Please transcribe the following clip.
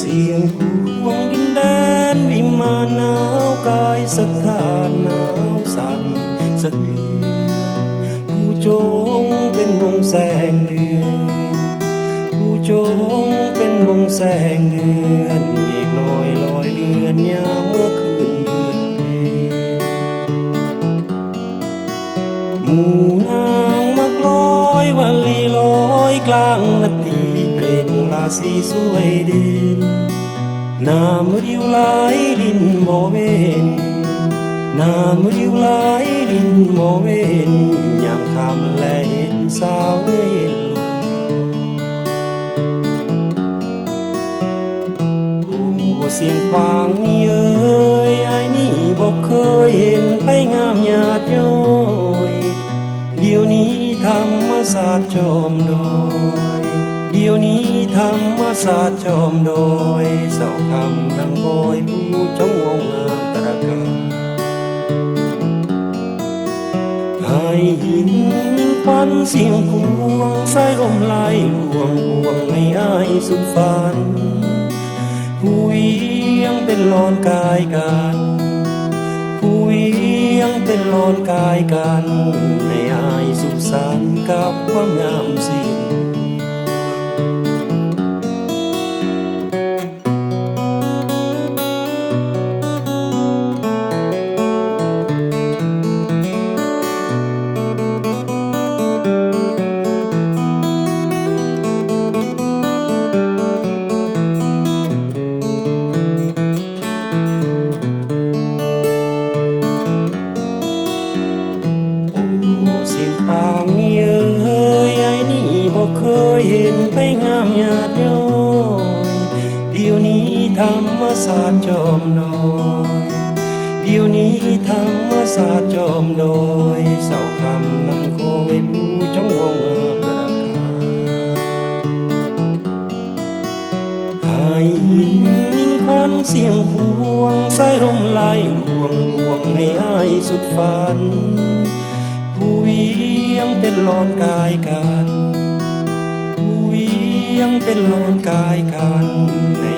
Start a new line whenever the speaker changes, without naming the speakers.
Siang buang dindan di mana kai sethana san sedih Ku jong bên bông sang đường Ku jong bên bông sang đường Việc lòi lòi lươn nhà mưa khuyên lươn về Mù nang mắc lối và lì lối clang là tiếng ลอยวันลีลอยกลาสีสวยเด่นน้ำริ้วไหลลินโมเวนน้ำริ้วไหลลินโมเวนยามคำแลเห็นสาวเย็นเสียงควางนี่เอ้ยไอ้นี่บอกเคยเห็นไปงามหยาดย้อยเดี๋ยวนี้ธรรมศาสตร์จอมดอย ดี๋ยวนี้ธรรมศาสตร์จอมโดยเสาคำนังบอยผู้จงงงงามตระการไอ้หินยิงฟันเสียงพวงสายลมไหลลวงพวงให้อายสุดฝันผู้เวียงเป็นลอนกายกันผู้เวียงเป็นลอนกายกันให้อายสุขสันต์กับความงามสิ่ง เคยเห็นไปงามหยาดย้อยเดี๋ยวนี้ธรรมศาสตร์จอมน้อยเดี๋ยวนี้ธรรมศาสตร์จอมดอยเสาคำนังโคยผู้จงวงเอิบราคาไอ้หินยิงควันเสียงพวงสายลมไหลวงหลวงให้อายสุดฝัน ผู้เวียงเป็นลอนกายกัน ยังเป็นลมกายกัน